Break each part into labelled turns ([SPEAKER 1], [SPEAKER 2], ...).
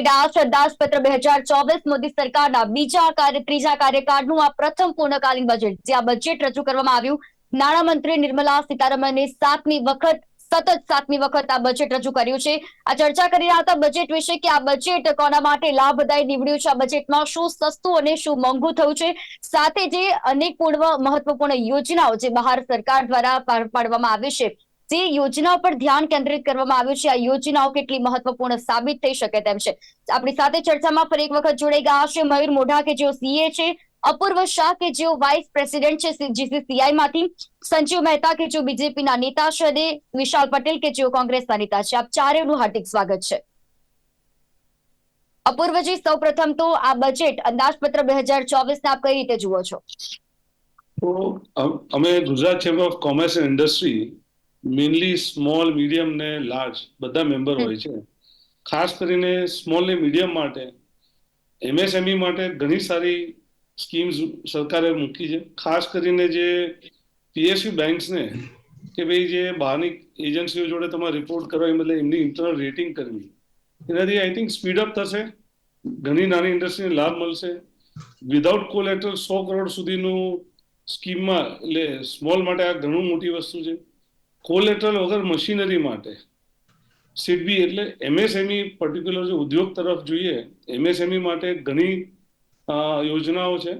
[SPEAKER 1] અંદાજપત્ર બે હજાર ચોવીસ મોદી સરકારના બીજા કાર્ય, ત્રીજા કાર્યકાળનું આ પ્રથમ પૂર્ણકાલીન બજેટ જે આ બજેટ રજૂ કરવામાં આવ્યું. નાણામંત્રી નિર્મલા સીતારમણે સાતમી વખત, સતત સાતમી વખત આ બજેટ રજૂ કર્યું છે. આ ચર્ચા કરી રહ્યા હતા બજેટ વિશે કે આ બજેટ કોના માટે લાભદાયી નીવડ્યું છે, આ બજેટમાં શું સસ્તું અને શું મોંઘું થયું છે? સાથે જે અનેક પૂર્વ મહત્વપૂર્ણ યોજનાઓ જે બહાર સરકાર દ્વારા પાડવામાં આવી છે જે યોજનાઓ પર ધ્યાન કેન્દ્રિત કરવામાં આવ્યું છે, આ યોજનાઓ કેટલી મહત્વપૂર્ણ સાબિત થઈ શકે તેમ છે. આપણી સાથે ચર્ચામાં ફરી એક વખત જોડાઈ ગયા છે મયુર મોઢા, કે જેઓ સીએ છે, અપૂર્વ શાહ, કે જેઓ વાઇસ પ્રેસિડેન્ટ છે જીસીસીઆઈ માંથી, સંજીવ મહેતા, કે જેઓ બીજેપીના નેતા છે અને વિશાલ પટેલ, કે જેઓ કોંગ્રેસના નેતા છે. આપ ચારેનું હાર્દિક સ્વાગત છે. અપૂર્વજી સૌ પ્રથમ તો આ બજેટ અંદાજપત્ર બે હજાર ચોવીસ આપ કઈ રીતે જુઓ છો?
[SPEAKER 2] અમે Gujarat chamber of commerce and industry mainly small medium ને લાર્જ બધા મેમ્બર હોય છે. ખાસ કરીને સ્મોલ ને મીડિયમ માટે એમએસએમઈ માટે ઘણી સારી સ્કીમ્સ સરકારે મૂકી છે. ખાસ કરીને જે પીએસયુ બેંક્સને કે ભાઈ જે બહારની એજન્સીઓ જોડે તમારે રિપોર્ટ કરવા એ બદલે એમની ઇન્ટરનલ રેટિંગ કરવી. એનાથી આઈ થિંક સ્પીડ અપ થશે. ઘણી નાની ઇન્ડસ્ટ્રીને લાભ મળશે. વિધાઉટ કોલેટર સો કરોડ સુધીનું સ્કીમમાં એટલે સ્મોલ માટે આ ઘણું મોટી વસ્તુ છે. કોલેટરલ વગર મશીનરી માટે. સીડબી એટલે એમએસએમઈ પર્ટિક્યુલર જે ઉદ્યોગ તરફ જોઈએ એમએસએમઈ માટે ઘણી યોજનાઓ છે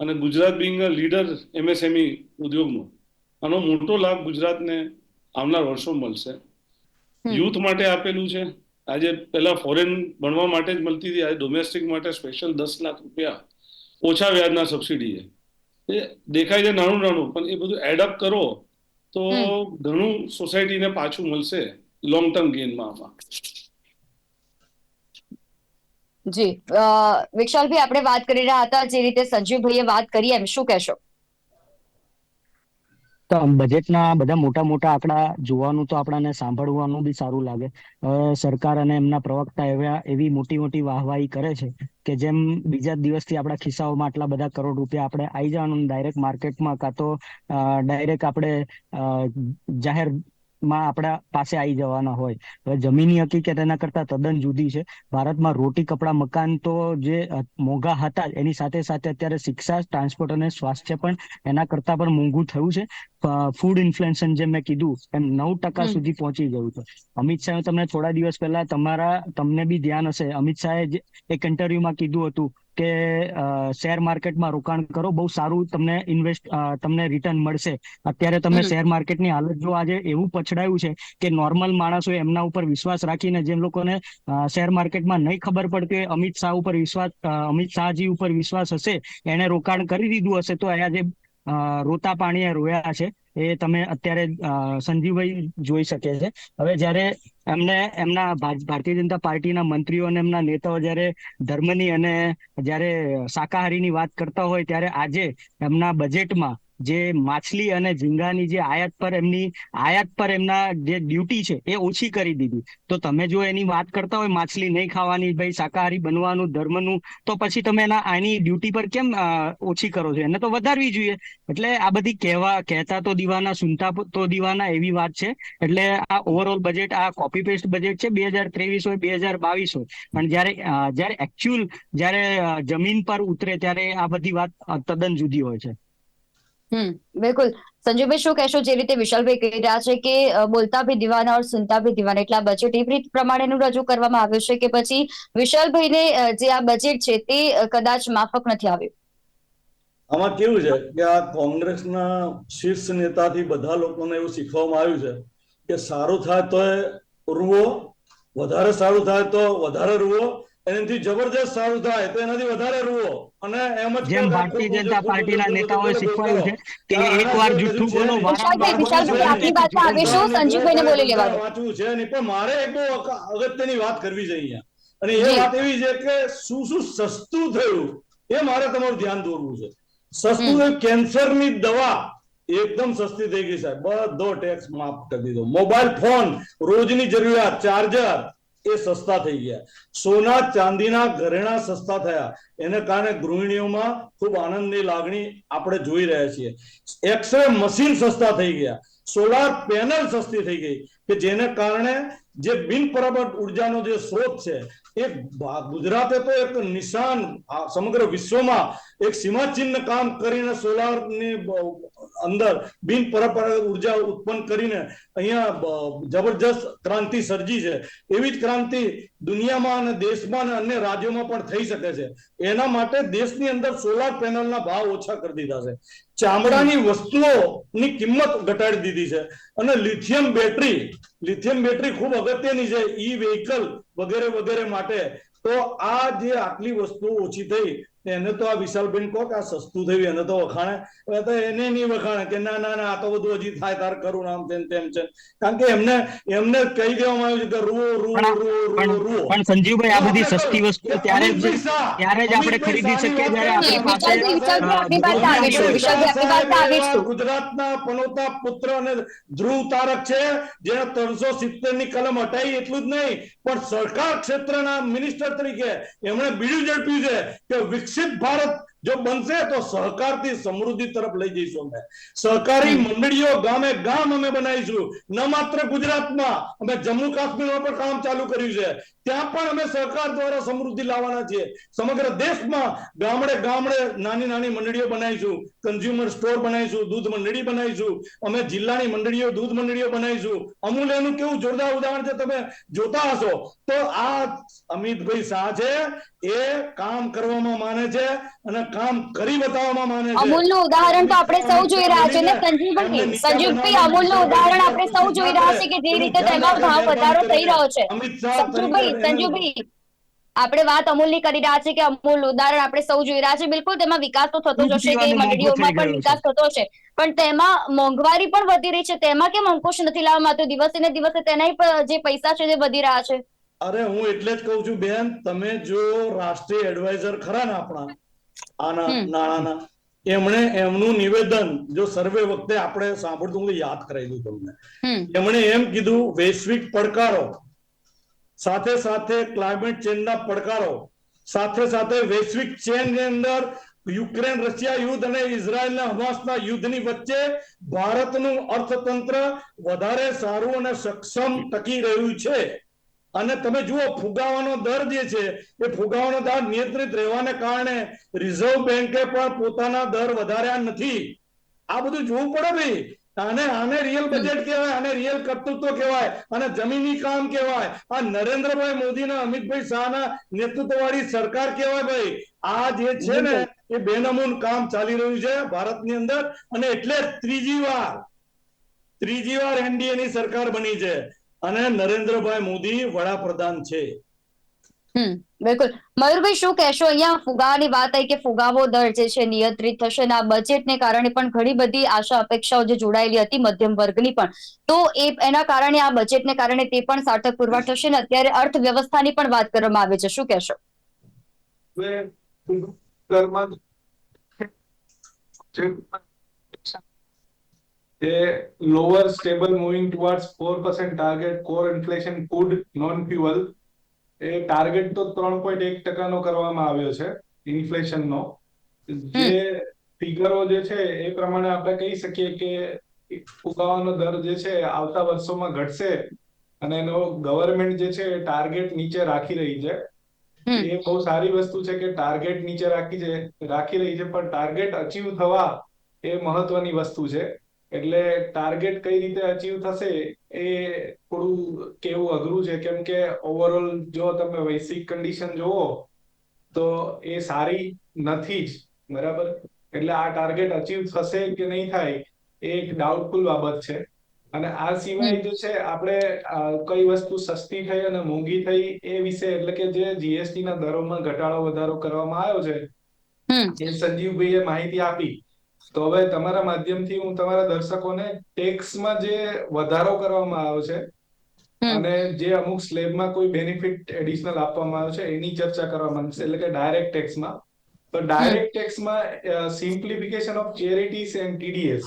[SPEAKER 2] અને Gujarat being a leader MSME ઉદ્યોગનો આનો મોટો લાભ ગુજરાતને આવનાર વર્ષો મળશે. યુથ માટે આપેલું છે આજે પહેલા ફોરેન ભણવા માટે જ મળતી હતી આજે ડોમેસ્ટિક માટે સ્પેશિયલ દસ લાખ રૂપિયા ઓછા વ્યાજના સબસિડી એ. દેખાય છે નાનું નાનું પણ એ બધું એડઅપ કરો તો ઘણું સોસાયટીને પાછું મળશે લોંગ ટર્મ ગેનમાં આમાં.
[SPEAKER 1] જી વિશાલભાઈ આપણે વાત કરી રહ્યા હતા જે રીતે સંજીવભાઈએ વાત કરી એમ શું કહેશો?
[SPEAKER 3] તો બજેટના બધા મોટા મોટા આંકડા જોવાનું તો આપણાને સાંભળવાનું બી સારું લાગે. સરકાર અને એમના પ્રવક્તા એવા, એવી મોટી મોટી વાહવાહી કરે છે કે જેમ બીજા દિવસથી આપણા ખિસ્સાઓમાં આટલા બધા કરોડ રૂપિયા આપણે આવી જવાનું ડાયરેક્ટ માર્કેટમાં કાં તો ડાયરેક્ટ આપણે જાહેર માં આપણા પાસે આવી જવાના હોય. હવે જમીની હકીકત એના કરતા તદ્દન જુદી છે. ભારતમાં રોટી કપડા મકાન તો જે મોંઘા હતા એની સાથે સાથે અત્યારે શિક્ષા ટ્રાન્સપોર્ટ અને સ્વાસ્થ્ય પણ એના કરતા પણ મોંઘું થયું છે. ફૂડ ઇન્ફ્લેશન જેમ મેં કીધું એમ નવ ટકા સુધી પહોંચી ગયું છે. અમિત શાહે તમને થોડા દિવસ પહેલા તમારા તમને બી ધ્યાન હશે. અમિત શાહે એક ઇન્ટરવ્યુમાં કીધું હતું કે શેર માર્કેટમાં રોકાણ કરો. બહુ સારું તમને ઇન્વેસ્ટ તમને રિટર્ન મળશે. અત્યારે તમે શેર માર્કેટની હાલત જો આજે એવું પછડાયું છે કે નોર્મલ માણસો એમના ઉપર વિશ્વાસ રાખીને જેમ લોકોને શેર માર્કેટમાં નહીં ખબર પડતી અમિત શાહ ઉપર વિશ્વાસ અમિત શાહજી ઉપર વિશ્વાસ હશે એને રોકાણ કરી દીધું હશે તો આજે રોતા પાણીએ રોયા છે એ તમે અત્યારે સંજીવભાઈ જોઈ શકે છે. હવે જ્યારે એમને, એમના ભારતીય જનતા પાર્ટીના મંત્રીઓ અને એમના નેતાઓ જ્યારે ધર્મની અને જ્યારે શાકાહારીની વાત કરતા હોય ત્યારે આજે એમના બજેટમાં જે માછલી અને ઝીંગાની જે આયાત પર એમની, આયાત પર એમના જે ડ્યુટી છે, એ ઓછી કરી દીધી. તો તમે જો એની વાત કરતા હોય, માછલી નહીં ખાવાની, ભાઈ શાકાહારી બનવાનું, ધર્મનું, તો પછી તમે એના, આની ડ્યુટી પર કેમ ઓછી કરો છો? એને તો વધારવી જોઈએ. એટલે આ બધી કહેવા, કહેતા તો દીવાના, સુનતા તો દીવાના એવી વાત છે. એટલે આ ઓવરઓલ બજેટ આ કોપી પેસ્ટ બજેટ છે, બે હજાર ત્રેવીસ હોય, બે હજાર બાવીસ હોય. પણ જયારે જયારે એકચ્યુઅલ જયારે જમીન પર ઉતરે, ત્યારે આ બધી વાત તદ્દન જુદી હોય છે.
[SPEAKER 1] હમ. બિલકુલ. સંજયભાઈ શું કહેશો? જે રીતે વિશાલભાઈ કહી રહ્યા છે કે બોલતા ભી દીવાના ઓર સુનતા ભી દીવાના. એટલે આ બજેટ એવી રીત પ્રમાણેનું રજૂ કરવામાં આવ્યું છે કે પછી વિશાલભાઈને જે આ બજેટ છે તે કદાચ માફક નથી આવ્યું?
[SPEAKER 4] આમાં કેવું છે કે આ કોંગ્રેસના શીર્ષ નેતાથી બધા લોકોને એવું શીખવામાં આવ્યું છે કે સારું થાય તો રૂવો વધારે સારું થાય તો વધારે રૂવો એનાથી જબરજસ્ત સારું થાય. તો એનાથી વધારે રૂવો. અને એમ જ
[SPEAKER 3] જેમ ભારતીય જનતા પાર્ટીના નેતાઓએ શીખવાયું છે કે એકવાર જૂઠું બોલો
[SPEAKER 1] વિશાલભાઈ વિશાલભાઈ આપની વાતમાં આવીશું. સંજીવભાઈને બોલી લેવા
[SPEAKER 4] વાંચવું છે નહીં. પણ મારે એક બહુ અગત્યની વાત કરવી છે અહીંયા. અને એ વાત એવી છે કે શું શું સસ્તું થયું એ મારે તમારું ધ્યાન દોરવું છે. સસ્તું કેન્સરની દવા એકદમ સસ્તી થઈ ગઈ સાહેબ. બધો ટેક્સ માફ કરી દીધો. મોબાઈલ ફોન રોજની જરૂરિયાત ચાર્જર એ સસ્તા થઈ ગયા. સોના ચાંદીના ઘરેણા સસ્તા થયા. એને કારણે ગૃહિણીઓમાં ખૂબ આનંદની લાગણી આપણે જોઈ રહ્યા છીએ. એક્સરે મશીન સસ્તા થઈ ગયા. સોલાર પેનલ સસ્તી થઈ ગઈ કે જેને કારણે જે બિન પરંપરાગત ઉર્જાનો જે સ્ત્રોત છે એક ગુજરાતે તો એક નિશાન સમગ્ર વિશ્વમાં એક સીમાચિહ્ન કામ કરીને સોલારની અંદર બિન પરંપરાગત ઊર્જા ઉત્પન્ન કરીને અહીંયા જબરજસ્ત ક્રાંતિ સર્જી છે. એવી જ ક્રાંતિ દુનિયામાં અને દેશમાં અને અન્ય રાજ્યોમાં પણ થઈ શકે છે. એના માટે દેશની અંદર સોલાર પેનલના ભાવ ઓછા કરી દીધા છે. ચામડાની વસ્તુઓની કિંમત ઘટાડી દીધી છે. અને લિથિયમ બેટરી લિથિયમ બેટરી ખૂબ અગત્યની છે. ઈ વ્હીકલ વગેરે વગેરે માટે. તો આ જે આટલી વસ્તુઓ ઓછી થઈ એને તો આ વિશાલબેન કહો કે આ સસ્તું થયું એને તો વખાણે. હવે તો એને નહીં વખાણે કે ના ના ના આ તો બધું હજી થાય તાર કરું નામ તેમ તેમ છે. કારણ કે એમને એમને કહી દેવામાં આવ્યું છે કે રૂઓ રૂઓ રૂઓ રૂઓ
[SPEAKER 3] પણ સંજીવભાઈ આ બધી સસ્તી વસ્તુ ત્યારે જ ત્યારે જ આપણે ખરીદી શકીએ જ્યારે આપણી પાસે.
[SPEAKER 4] ગુજરાતના પનોતા પુત્ર અને ધ્રુવ તારક છે જેને ત્રણસો સિત્તેરની કલમ હટાવી એટલું જ નહીં પણ સરકાર ક્ષેત્રના મિનિસ્ટર તરીકે એમણે બીજું ઝડપ્યું છે કે વિકસિત ભારત જો બનશે તો સહકારથી સમૃદ્ધિ તરફ લઈ જઈશું અમે. સહકારી મંડળીઓ ગામે ગામ અમે બનાવીશું. ન માત્ર ગુજરાતમાં, અમે જમ્મુ કાશ્મીરમાં પણ કામ ચાલુ કર્યું છે. ત્યાં પણ અમે સહકાર દ્વારા સમૃદ્ધિ લાવવાના છીએ. સમગ્ર દેશમાં ગામડે ગામડે નાની નાની મંડળીઓ બનાવીશું. કન્ઝ્યુમર સ્ટોર બનાવીશું, દૂધ મંડળી બનાવીશું. અમે જિલ્લાની મંડળીઓ, દૂધ મંડળીઓ બનાવીશું. અમૂલ, એનું કેવું જોરદાર ઉદાહરણ છે તમે જોતા હશો. તો આ અમિતભાઈ શાહ છે, એ કામ કરવામાં માને છે અને કામ કરી બતાવવામાં માને છે.
[SPEAKER 1] અમૂલનું ઉદાહરણ તો આપણે સૌ જોઈ રહ્યા છે ને સંજીવભાઈ અમૂલનું ઉદાહરણ આપણે સૌ જોઈ રહ્યા છે કે જે રીતે તેમાં ભાવ વધારો થઈ રહ્યો છે.
[SPEAKER 4] સંજીવ ભાઈ
[SPEAKER 1] સંજીવ ભાઈ આપણે વાત અમૂલની કરી રહ્યા છે કે અમૂલ ઉદાહરણ આપણે સૌ જોઈ રહ્યા છે. બિલકુલ તેમાં વિકાસ તો થતો જ હશે કે મંડળીઓમાં પણ વિકાસ થતો હશે. પણ તેમાં મોંઘવારી પણ વધી રહી છે. તેમાં કેમ અંકુશ નથી લાવવામાં આવતો દિવસે ને દિવસે તેના જે પૈસા છે તે વધી રહ્યા છે.
[SPEAKER 4] અરે હું એટલે જ કહું છું બેન તમે જો રાષ્ટ્રીય એડવાઇઝર ખરા ને આપણા આના નાણાના. એમણે એમનું નિવેદન જો સર્વે વખતે આપણે સાંભળતું હું યાદ કરાવી દઉં તમને. એમણે એમ કીધું વૈશ્વિક પડકારો સાથે સાથે ક્લાઇમેટ ચેન્જના પડકારો સાથે સાથે વૈશ્વિક ચેનની અંદર યુક્રેન રશિયા યુદ્ધ અને ઇઝરાયલના હમાસના યુદ્ધની વચ્ચે ભારતનું અર્થતંત્ર વધારે સારું અને સક્ષમ ટકી રહ્યું છે. અને તમે જુઓ, ફુગાવાનો દર જે છે, એ ફુગાવાનો દર નિયંત્રિત રહેવાને કારણે રિઝર્વ બેંકે પણ પોતાના દર વધાર્યા નથી. આ બધું જોવું પડે ભાઈ. આને આને રિયલ બજેટ કહેવાય, આને રિયલ કર્તૃત્વ કહેવાય, અને જમીની કામ કહેવાય. આ નરેન્દ્રભાઈ મોદી અમિતભાઈ શાહના નેતૃત્વવાળી સરકાર કહેવાય ભાઈ. આ જે છે ને, એ બેનમૂન કામ ચાલી રહ્યું છે ભારતની અંદર, અને એટલે ત્રીજી વાર ત્રીજી વાર એનડીએ ની સરકાર બની છે. અને નરેન્દ્રભાઈ મોદી વડાપ્રધાન છે.
[SPEAKER 1] હમ બિલકુલ. મયુરભાઈ શું કહેશો? અહીંયા ફુગાની વાત આવી કે ફુગાવો દર જે છે નિયંત્રિત થશે અને આ બજેટને કારણે પણ ઘણી બધી આશા અપેક્ષાઓ જે જોડાયેલી હતી મધ્યમ વર્ગની પણ. તો એ એના કારણે આ બજેટને કારણે તે પણ સાર્થક પુરવાર થશે ને અત્યારે અર્થવ્યવસ્થાની પણ વાત કરવામાં આવે છે. શું કહેશો?
[SPEAKER 5] હવે જે lower stable moving towards 4% target core inflation food non fuel એ ટાર્ગેટ તો ત્રણ પોઈન્ટ એક ટકાનો કરવામાં આવ્યો છે ઇન્ફ્લેશનનો જે ફિગરો જે છે એ પ્રમાણે આપણે કહી શકીએ કે ફુગાવાનો દર જે છે આવતા વર્ષોમાં ઘટશે અને એનો ગવર્મેન્ટ જે છે ટાર્ગેટ નીચે રાખી રહી છે. એ બહુ સારી વસ્તુ છે કે ટાર્ગેટ નીચે રાખી છે રાખી રહી છે પણ ટાર્ગેટ અચીવ થવા એ મહત્વની વસ્તુ છે. એટલે ટાર્ગેટ કઈ રીતે અચીવ થશે એ થોડું કેવું અઘરું છે. કેમ કે ઓવરઓલ જો તમે વૈશ્વિક કન્ડિશન જોવો તો એ સારી નથી જ. બરાબર? એટલે આ ટાર્ગેટ અચીવ થશે કે નહીં થાય એ એક ડાઉટફુલ બાબત છે. અને આ સિવાય જે છે આપણે કઈ વસ્તુ સસ્તી થઈ અને મોંઘી થઈ એ વિશે એટલે કે જે જીએસટી ના દરોમાં ઘટાડો વધારો કરવામાં આવ્યો છે એ સંજીવભાઈએ માહિતી આપી. તો હવે તમારા માધ્યમથી હું તમારા દર્શકોને ટેક્સમાં જે વધારો કરવામાં આવ્યો છે અને જે અમુક સ્લેબમાં કોઈ બેનિફિટ એડિશનલ આપવામાં આવ્યો છે એની ચર્ચા કરવા માંગશે. એટલે કે ડાયરેક્ટ ટેક્સમાં. તો direct ટેક્સમાં simplification of charities and TDS.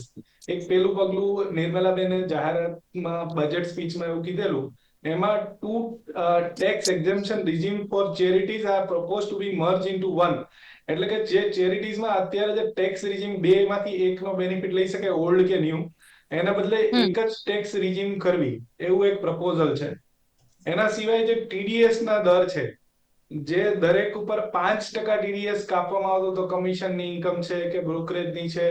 [SPEAKER 5] એક પેલું પગલું નિર્મલાબેને જાહેરાતમાં બજેટ સ્પીચમાં એવું કીધેલું. એમાં two tax exemption regime for charities are propose to be merge into one એટલે કે જે ચેરિટીઝમાં અત્યારે જે ટેક્સ રિજીમ બે માંથી એકનો બેનિફિટ લઈ શકે ઓલ્ડ કે ન્યુ એના બદલે એક જ ટેક્સ રિજીમ કરવી એવું એક પ્રપોઝલ છે. એના સિવાય જે ટીડીએસ ના દર છે જે દરેક ઉપર પાંચ ટકા ટીડીએસ કાપવામાં આવતો તો કમિશનની ઇન્કમ છે કે બ્રોકરેજની છે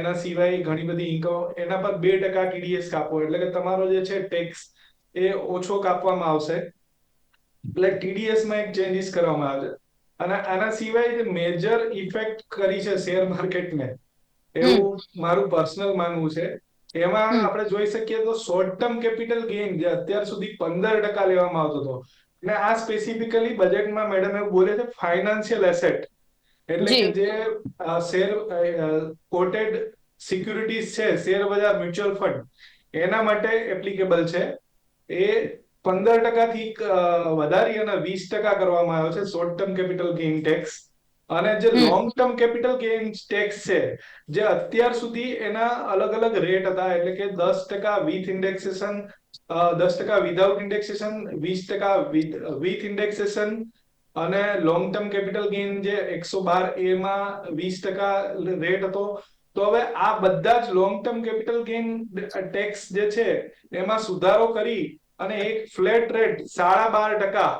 [SPEAKER 5] એના સિવાય ઘણી બધી ઇન્કમ એના પર બે ટકા ટીડીએસ કાપો. એટલે કે તમારો જે છે ટેક્સ એ ઓછો કાપવામાં આવશે. એટલે ટીડીએસમાં એક ચેન્જીસ કરવામાં આવે છે. અને આના સિવાય જે મેજર ઇફેક્ટ કરી છે શેર માર્કેટને એવું મારું પર્સનલ માનવું છે. એમાં આપણે જોઈ શકીએ તો શોર્ટ ટર્મ કેપિટલ ગેઇન જે અત્યાર સુધી પંદર ટકા લેવામાં આવતો હતો. અને આ સ્પેસિફિકલી બજેટમાં મેડમ એવું બોલે છે ફાઇનાન્શિયલ એસેટ એટલે કે
[SPEAKER 1] જે.
[SPEAKER 5] શેર કોટેડ સિક્યુરિટીઝ છે શેર બજાર મ્યુચ્યુઅલ ફંડ એના માટે એપ્લિકેબલ છે. એ પંદર ટકાથી વધારી અને વીસ ટકા કરવામાં આવ્યો છે short term capital gain tax અને જે. Long term capital gain tax છે જે અત્યાર સુધી એના અલગ અલગ રેટ હતા એટલે કે દસ ટકા વિથ ઇન્ડેક્સેશન દસ ટકા વિધાઉટ ઇન્ડેક્સેશન વીસ ટકા વિથ ઇન્ડેક્સેશન અને લોંગ ટર્મ કેપિટલ ગેઇન જે એકસો બાર એમાં વીસ ટકા રેટ હતો તો હવે આ બધા જ long term capital gain tax જે છે એમાં સુધારો કરી અને એક ફ્લેટ રેટ સાડા બાર ટકા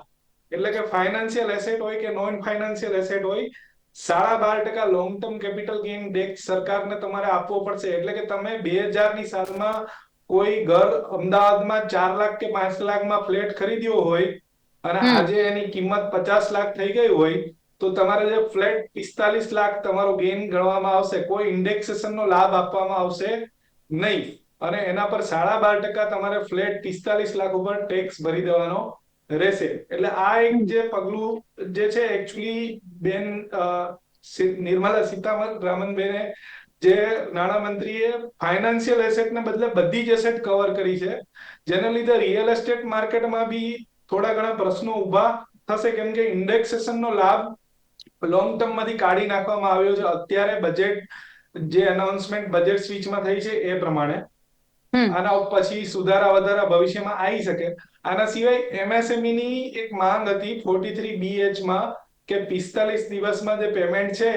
[SPEAKER 5] એટલે કે ફાઇનાન્શિયલ એસેટ હોય કે નોન ફાઇનાન્શિયલ એસેટ હોય સાડા બાર ટકા long term capital gain tax સરકારને તમારે આપવો પડશે. એટલે કે તમે બે હજારની સાલમાં કોઈ ઘર અમદાવાદમાં ચાર લાખ કે પાંચ લાખમાં ફ્લેટ ખરીદ્યો હોય અને આજે એની કિંમત પચાસ લાખ થઈ ગઈ હોય તો તમારે જે ફ્લેટ પિસ્તાલીસ લાખ તમારો ગેઇન ગણવામાં આવશે. કોઈ ઇન્ડેક્સેશન નો લાભ આપવામાં આવશે નહીં. અને એના પર સાડા બાર ટકા તમારે ફ્લેટ પિસ્તાલીસ લાખ ઉપર ટેક્સ ભરી દેવાનો રહેશે. એટલે આ એક જે પગલું જે છે એકચ્યુઅલી બેન નિર્મલા સીતારામન રામનબેને જે નાણામંત્રીએ ફાઇનાન્શિયલ એસેટને બદલે બધી જ એસેટ કવર કરી છે, જેને લીધે રિયલ એસ્ટેટ માર્કેટમાં બી થોડા ઘણા પ્રશ્નો ઊભા થશે. કેમ કે ઇન્ડેક્સેશનનો લાભ લોંગ ટર્મમાંથી કાઢી નાખવામાં આવ્યો છે. અત્યારે બજેટ જે એનાઉન્સમેન્ટ બજેટ સ્વિચમાં થઈ છે એ પ્રમાણે. આના પછી સુધારા વધારા ભવિષ્યમાં આવી શકે. આના સિવાય એમએસએમઈ ની એક માંગ હતી ફોર્ટી થ્રી બીએચમાં કે પિસ્તાલીસ દિવસમાં જે પેમેન્ટ છે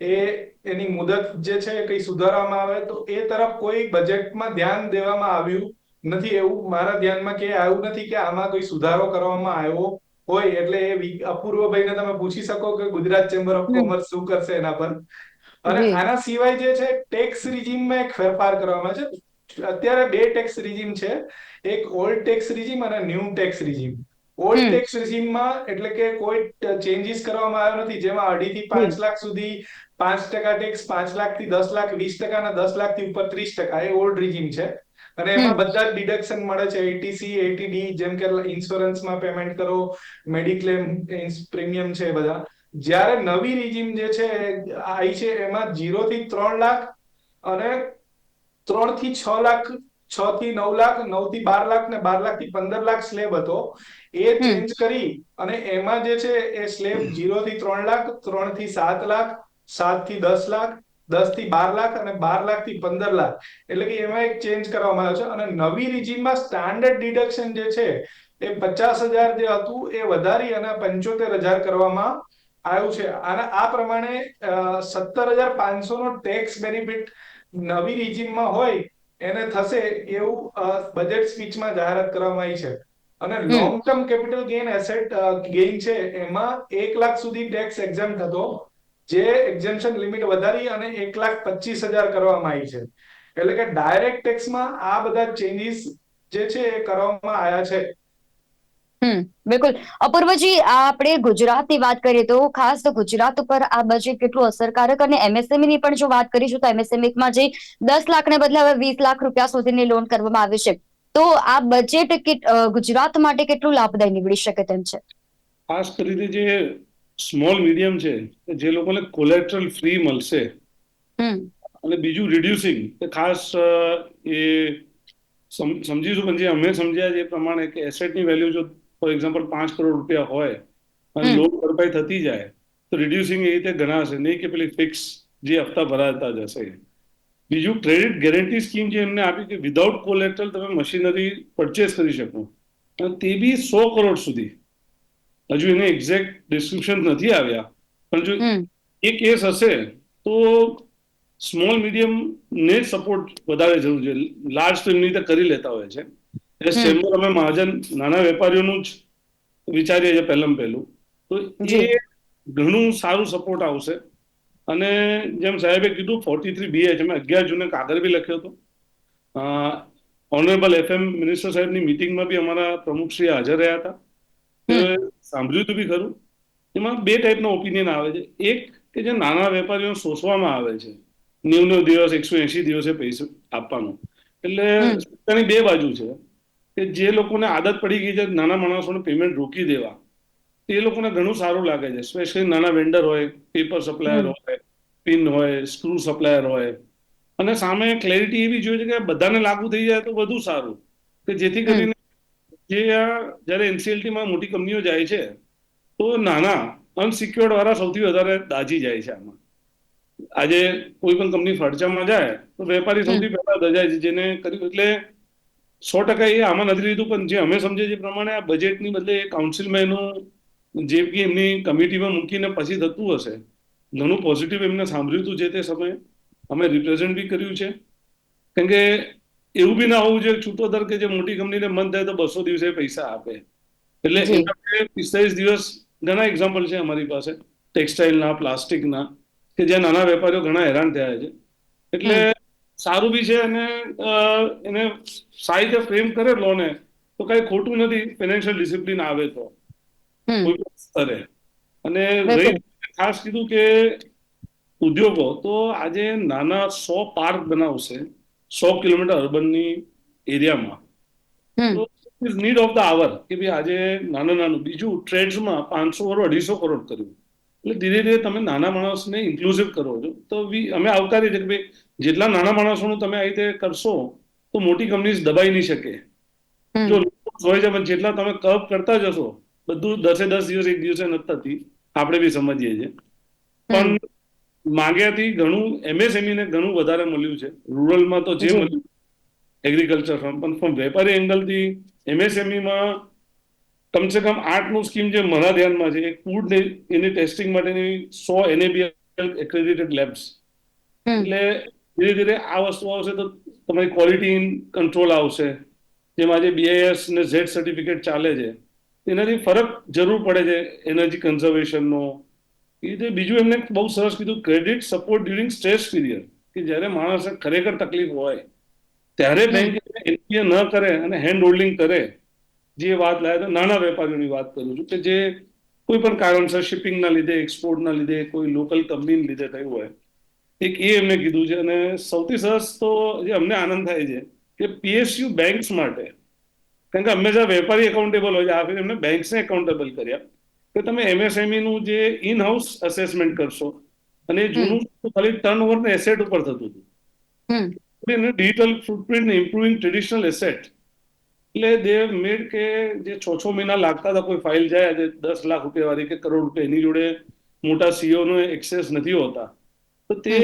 [SPEAKER 5] એ એની મુદત જે છે કઈ સુધારવામાં આવે તો એ તરફ કોઈ બજેટમાં ધ્યાન દેવામાં આવ્યું નથી એવું મારા ધ્યાનમાં કે આવ્યું નથી કે આમાં કોઈ સુધારો કરવામાં આવ્યો હોય એટલે એ અપૂર્વભાઈને તમે પૂછી શકો કે ગુજરાત ચેમ્બર ઓફ કોમર્સ શું કરશે એના પર. અને આના સિવાય જે છે ટેક્સ રિજીમમાં એક ફેરફાર કરવામાં છે. અત્યારે બે ટેક્સ રિજીમ છે. એક ઓલ્ડ ટેક્સ રિજીમ અને new tax regime old tax રિજીમમાં એટલે કે કોઈ ચેન્જીસ કરવામાં આવ્યો નથી. જેમાં અઢી થી પાંચ લાખ સુધી પાંચ ટકા ટેક્સ પાંચ લાખથી દસ લાખ વીસ ટકા અને દસ લાખથી ઉપર ત્રીસ ટકા એ ઓલ્ડ રિજીમ છે. અને એમાં બધા જ ડિડક્શન મળે છે. એટીસી એટીડી જેમ કે ઇન્સ્યોરન્સમાં પેમેન્ટ કરો મેડિક્લેમ પ્રીમિયમ છે બધા. જ્યારે નવી રિજીમ જે છે આવી છે એમાં જીરો થી ત્રણ લાખ અને ત્રણથી છ લાખ છ થી નવ લાખ નવથી બાર લાખ ને બાર લાખથી પંદર લાખ સ્લેબ હતો. એ ચેન્જ કરી અને એમાં જે છે એ સ્લેબ જીરો થી ત્રણ લાખ ત્રણથી સાત લાખ સાતથી દસ લાખ દસથી બાર લાખ અને બાર લાખથી પંદર લાખ. એટલે કે એમાં એક ચેન્જ કરવામાં આવ્યો છે. અને નવી રિજીમમાં સ્ટાન્ડર્ડ ડિડક્શન જે છે એ પચાસ હજાર જે હતું એ વધારી અને પંચોતેર હજાર કરવામાં આવ્યું છે. અને આ પ્રમાણે સત્તર હજાર પાંચસો નો ટેક્સ બેનિફિટ નવી રિજિમમાં હોય એને થશે એવું બજેટ સ્પીચમાં જાહેરાત કરવામાં આવી છે. અને long term capital gain asset gain છે એમાં એક લાખ સુધી ટેક્સ એક્ઝામ થતો જે એક્ઝેમ્પશન લિમિટ વધારી અને એક લાખ પચીસ હજાર કરવામાં આવી છે. એટલે કે ડાયરેક્ટ ટેક્સમાં આ બધા ચેન્જીસ જે છે એ કરવામાં આવ્યા છે.
[SPEAKER 1] હમ બિલકુલ. અપૂર્વજી આ આપણે ગુજરાતની વાત કરીએ તો ખાસ તો ગુજરાત ઉપર આ બજેટ કેટલું અસરકારક અને એમએસએમઈ ની પણ જો વાત કરીશું તો MSME માં જે દસ લાખને બદલે હવે વીસ લાખ રૂપિયા સુધીની લોન કરવામાં આવી છે. તો આ બજેટ ગુજરાત માટે કેટલું લાભદાયી નીવડી શકે તેમ છે?
[SPEAKER 2] ખાસ કરીને જે સ્મોલ મીડિયમ છે જે લોકોને કોલેટ્રલ ફ્રી મળશે.
[SPEAKER 1] હમ.
[SPEAKER 2] અને બીજું રિડ્યુસિંગ ખાસ એ સમજીશું પણ જે અમે સમજ્યા છે એ પ્રમાણે કે એસેટની વેલ્યુ જો ફોર એક્ઝામ્પલ પાંચ કરોડ રૂપિયા હોય અને લોન ભરપાઈ થતી જાય તો રિડ્યુસિંગ એ રીતે ગણાશે. નહીં કે પેલી ફિક્સ જે હપ્તા ભરાતા જશે. બીજું ક્રેડિટ ગેરંટી સ્કીમ જે એમને આપી કે વિધાઉટ કોલેટરલ તમે મશીનરી પરચેસ કરી શકો. અને તે બી સો કરોડ સુધી. હજુ એને એક્ઝેક્ટ ડિસ્ક્રિપ્શન નથી આવ્યા. પણ જો એ કેસ હશે તો સ્મોલ મીડિયમ ને સપોર્ટ વધારે જરૂર છે. લાર્જ તો એમની રીતે કરી લેતા હોય છે. એટલે
[SPEAKER 1] હમ.
[SPEAKER 2] અમે મહાજન નાના વેપારીઓનું જ વિચારીએ છીએ પહેલાં પહેલું. તો એ ઘણું સારું સપોર્ટ આવશે. અને જેમ સાહેબે કીધું ફોર્ટી થ્રી બીએચ અમે અગિયાર જૂને કાગળ બી લખ્યો હતો. ઓનરેબલ એફએમ મિનિસ્ટર સાહેબની મિટિંગમાં બી અમારા પ્રમુખશ્રી હાજર રહ્યા હતા. સાંભળ્યું હતું બી ખરું? એમાં બે ટાઈપનો ઓપિનિયન આવે છે. એક કે જે નાના વેપારીઓ શોષવામાં આવે છે. નેવ નેવ દિવસ એકસો એસી દિવસે પૈસા આપવાનું. એટલે. બે બાજુ છે. કે જે લોકોને આદત પડી ગઈ છે નાના માણસોને પેમેન્ટ રોકી દેવા એ લોકોને ઘણું સારું લાગે છે. સ્પેશિયલી નાના વેન્ડર હોય પેપર સપ્લાયર હોય પિન હોય સ્ક્રૂ સપ્લાયર હોય. અને સામે ક્લેરિટી એવી જોઈએ છે કે બધાને લાગુ થઈ જાય તો વધુ સારું. કે જેથી કરીને જે આ જ્યારે એનસીએલટીમાં માં મોટી કંપનીઓ જાય છે તો નાના અનસિક્યોર્ડ વાળા સૌથી વધારે દાજી જાય છે આમાં. આજે કોઈ પણ કંપની ફરજામાં જાય તો વેપારી સૌથી પહેલા દજાય છે જેને કર્યું એટલે સો ટકા એ આમાં નથી લીધું પણ જે અમે સમજીએ છીએ પ્રમાણે આ બજેટની બદલે કાઉન્સિલમાં જે બી એમની કમિટીમાં મૂકીને પછી થતું હશે ઘણું પોઝિટિવ એમને સાંભળ્યું હતું જે તે સમયે. અમે રિપ્રેઝેન્ટ બી કર્યું છે. કેમ કે એવું બી ના હોવું જોઈએ છૂટો દર કે જે મોટી કંપનીને મન થાય તો બસો દિવસે પૈસા આપે. એટલે
[SPEAKER 1] જી.
[SPEAKER 2] પિસ્તાલીસ દિવસ ઘણા એક્ઝામ્પલ છે અમારી પાસે ટેક્સટાઇલના પ્લાસ્ટિકના કે જ્યાં નાના વેપારીઓ ઘણા હેરાન થયા છે. એટલે સારું બી છે અને એને સારી રીતે ફ્રેમ કરે લોને તો કઈ ખોટું નથી ફાઇનાન્શિયલ ડિસિપ્લિન આવે તો. કોઈ સ્તરે. અને ખાસ કીધું કે ઉદ્યોગો તો આજે નાના સો પાર્ક બનાવશે સો કિલોમીટર અર્બનની એરિયામાં.
[SPEAKER 1] તો
[SPEAKER 2] is need of the hour કે ભાઈ આજે નાનું નાનું બીજું ટ્રેડ્સમાં પાંચસો કરોડ અઢીસો કરોડ કર્યું. એટલે ધીરે ધીરે તમે નાના માણસને ઇન્ક્લુઝિવ કરો છો. તો વી અમે આવકારીએ છીએ કે ભાઈ જેટલા નાના માણસોનું તમે આ રીતે કરશો તો મોટી કંપનીઝ દબાઈ નહીં શકે. જો હોય છે પણ જેટલા તમે કપ કરતા જશો બધું દસે દસ દિવસ એક દિવસે નથી થતી. આપણે બી સમજીએ છીએ. પણ માંગ્યાથી ઘણું એમએસએમઈ ને ઘણું વધારે મળ્યું છે. રૂરલમાં તો જે. મળ્યું એગ્રીકલ્ચર ફર્મ પણ from વેપારી એંગલથી એમએસએમઈમાં માં કમસે કમ આઠનું સ્કીમ જે મારા ધ્યાનમાં છે એક ફૂડ એની ટેસ્ટિંગ માટેની સો એનએબીએલ એક્રેડિટેડ લેબ્સ એટલે ધીરે ધીરે આ વસ્તુ આવશે તો તમારી ક્વોલિટી કંટ્રોલ આવશે. જેમાં આજે બીઆઈએસ ને ઝેડ સર્ટિફિકેટ ચાલે છે એનાથી ફરક જરૂર પડે છે એનર્જી કન્ઝર્વેશનનો એ રીતે બીજું એમને બહુ સરસ કીધું credit support during stress period કે જ્યારે માણસને ખરેખર તકલીફ હોય ત્યારે બેંક એનપીએ ન કરે અને હેન્ડ હોલ્ડિંગ કરે જે વાત લાવે તો નાના વેપારીઓની વાત કરું છું કે જે કોઈ પણ કારણસર શિપિંગના લીધે એક્સપોર્ટના લીધે કોઈ લોકલ કંપનીને લીધે થયું હોય એક એ એમને કીધું છે અને સૌથી સરસ તો જે અમને આનંદ થાય છે કે પીએસયુ બેંક્સ માટે કારણ કે હંમેશા વેપારી એકાઉન્ટેબલ હોય છે આ ફેર એમને બેંક્સને એકાઉન્ટેબલ કર્યા. કે તમે એમએસએમઈનું જે ઇન હાઉસ અસેસમેન્ટ કરશો અને જૂનું ખાલી ટર્ન ઓવર ને એસેટ ઉપર થતું હતું. એને digital footprint improving traditional asset એટલે દે મેડ કે જે છ છ મહિના લાગતા હતા કોઈ ફાઇલ જાય આજે દસ લાખ રૂપિયા વાળી કે કરોડ રૂપિયા એની જોડે મોટા સીઓ નો એક્સેસ નથી હોતા. તો તે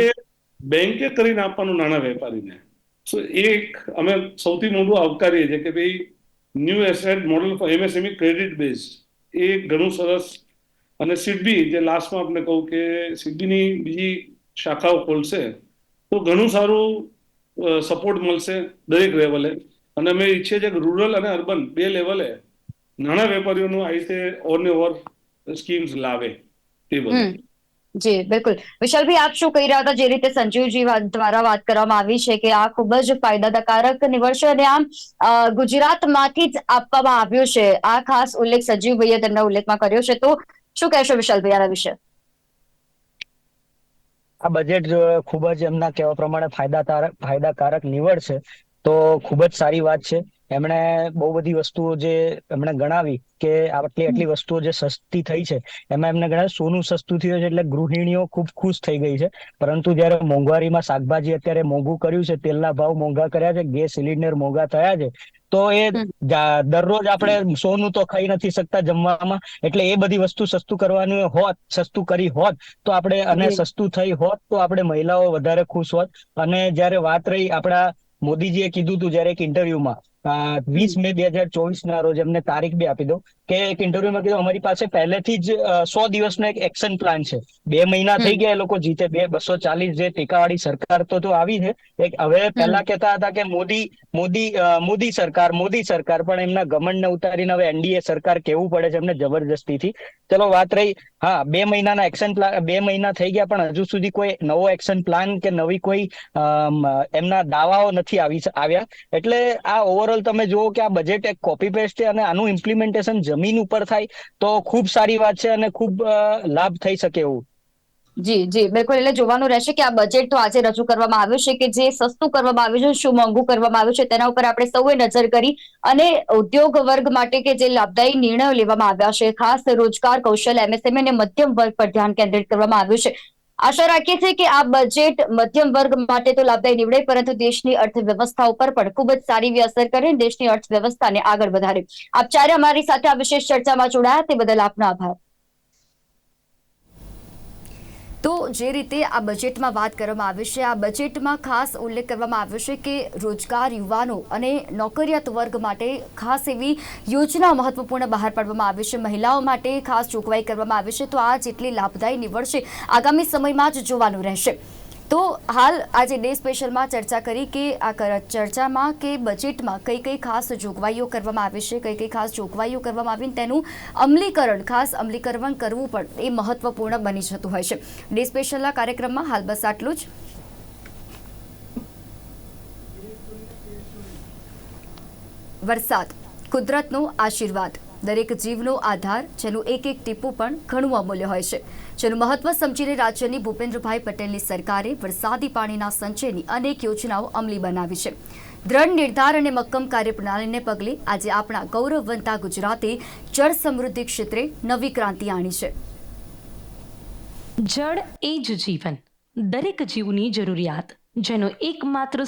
[SPEAKER 2] બેંકે કરીને આપવાનું નાના વેપારીને. સો એક અમે સૌથી મોટું આવકારીએ છીએ કે ભાઈ new asset model for MSME credit base એ ઘણું સરસ. અને સિડબી જે લાસ્ટમાં આપણે કહું કે સિડબીની બીજી શાખાઓ ખોલશે તો ઘણું સારું સપોર્ટ મળશે દરેક લેવલે અને અમે ઈચ્છીએ છીએ કે રૂરલ અને અર્બન બે લેવલે નાના વેપારીઓનું આ રીતે ઓર ને ઓર સ્કીમ્સ લાવે તે બધું.
[SPEAKER 1] જી, બિલકુલ. વિશાલભાઈ આપ શું કહી રહ્યા હતા જે રીતે સંજીવજી દ્વારા વાત કરવામાં આવી છે કે આ ખૂબ જ ફાયદાકારક નિવડશે અને આમ ગુજરાતમાંથી જ આપવામાં આવ્યું છે. આ ખાસ ઉલ્લેખ સંજીવભાઈએ તેમના ઉલ્લેખમાં કર્યો છે. તો શું કહેશો વિશાલભાઈ આના વિશે?
[SPEAKER 3] આ બજેટ ખૂબ જ એમના કહેવા પ્રમાણે ફાયદાકારક ફાયદાકારક છે. તો ખૂબ જ સારી વાત છે. એમણે બહુ બધી વસ્તુઓ જે એમણે ગણાવી કે આટલી આટલી વસ્તુઓ જે સસ્તી થઈ છે એમાં એમને ગણાવ્યું સોનું સસ્તું થયું છે એટલે ગૃહિણીઓ ખૂબ ખુશ થઈ ગઈ છે. પરંતુ જ્યારે મોંઘવારીમાં શાકભાજી અત્યારે મોંઘું કર્યું છે તેલના ભાવ મોંઘા કર્યા છે ગેસ સિલિન્ડર મોંઘા થયા છે તો એ દરરોજ આપણે સોનું તો ખાઈ નથી શકતા જમવામાં એટલે એ બધી વસ્તુ સસ્તું કરવાનું હોત સસ્તું કરી હોત તો આપણે અને સસ્તું થઈ હોત તો આપણે મહિલાઓ વધારે ખુશ હોત. અને જ્યારે વાત રહી આપણા મોદીજીએ કીધું હતું જ્યારે એક ઇન્ટરવ્યુમાં વીસ મે બે હજાર ચોવીસ ના રોજ એમને તારીખ બી આપી દો કે એક ઇન્ટરવ્યુમાં કીધું અમારી પાસે પહેલેથી જ સો દિવસનો એક એક્શન પ્લાન છે. બે મહિના થઈ ગયા એ લોકો જીતે બે બસો ચાલીસ જે ટેકાવાળી સરકાર તો તો આવી છે. એક હવે પહેલા કહેતા હતા કે મોદી મોદી મોદી સરકાર મોદી સરકાર પણ એમના ગમનને ઉતારીને હવે એનડીએ સરકાર કેવું પડે છે એમને જબરજસ્તીથી. ચલો વાત રહી. હા બે મહિનાના એક્શન પ્લાન બે મહિના થઈ ગયા પણ હજુ સુધી કોઈ નવો એક્શન પ્લાન કે નવી કોઈ એમના દાવાઓ નથી આવી આવ્યા. એટલે આ ઓવરઓલ તમે જુઓ કે આ બજેટ એક કોપી પેસ્ટ છે અને આનું ઇમ્પ્લિમેન્ટેશન જમીન ઉપર થાય તો ખૂબ સારી વાત છે અને ખૂબ લાભ થઈ શકે એવું.
[SPEAKER 6] જી જી, બિલકુલ. એટલે જોવાનું રહેશે કે આ બજેટ તો આજે રજૂ કરવામાં આવ્યું છે કે જે સસ્તું કરવામાં આવ્યું છે, શું મોંઘું કરવામાં આવ્યું છે, તેના ઉપર આપણે સૌએ નજર કરી અને ઉદ્યોગ વર્ગ માટે કે જે લાભદાયી નિર્ણયો લેવામાં આવ્યા છે, ખાસ રોજગાર, કૌશલ, એમએસએમઈ અને મધ્યમ વર્ગ પર ધ્યાન કેન્દ્રિત કરવામાં આવ્યું છે. આશા રાખીએ છીએ કે આ બજેટ મધ્યમ વર્ગ માટે તો લાભદાયી નીવડે, પરંતુ દેશની અર્થવ્યવસ્થા ઉપર પણ ખૂબ જ સારી એવી અસર કરે દેશની અર્થવ્યવસ્થાને આગળ વધારે. આપ ચારે અમારી સાથે આ વિશેષ ચર્ચામાં જોડાયા, તે બદલ આપનો આભાર. તો જે રીતે આ બજેટમાં વાત કરવામાં આવી છે, આ બજેટમાં ખાસ ઉલ્લેખ કરવામાં આવ્યો છે કે રોજગાર યુવાનો અને નોકરિયાત વર્ગ માટે ખાસ એવી યોજના મહત્વપૂર્ણ બહાર પાડવામાં આવી છે. મહિલાઓ માટે ખાસ જોગવાઈ કરવામાં આવી છે. તો આ જેટલી લાભદાયી નીવડશે આગામી સમયમાં જ જોવાનું રહેશે. તો હાલ આજે ડે સ્પેશિયલમાં ચર્ચા કરી કે આ ચર્ચામાં કે બજેટમાં કઈ કઈ ખાસ જોગવાઈઓ કરવામાં આવી છે, કઈ કઈ ખાસ જોગવાઈઓ કરવામાં આવી તેનું અમલીકરણ, ખાસ અમલીકરણ કરવું પણ એ મહત્વપૂર્ણ બની જતું હોય છે. ડે સ્પેશિયલના કાર્યક્રમમાં હાલ બસ આટલું જ. વરસાદ, કુદરતનો આશીર્વાદ. દરેક જીવનો આધાર, જેનું એક એક ટીપું પણ ઘણું અમૂલ્ય હોય છે. જેનું મહત્વ સમજીને રાજ્યની ભૂપેન્દ્રભાઈ પટેલની સરકારે વરસાદી પાણીના સંચયની અનેક યોજનાઓ અમલી બનાવી છે. દ્રઢ નિર્ધાર અને મક્કમ કાર્યપ્રણાલીને પગલે આજે આપણા ગૌરવવંતા ગુજરાતે જળ સમૃદ્ધિ ક્ષેત્રે નવી ક્રાંતિ આણી છે.
[SPEAKER 7] જળ એ જ જીવન. દરેક જીવની જરૂરિયાત, જેનો એકમાત્ર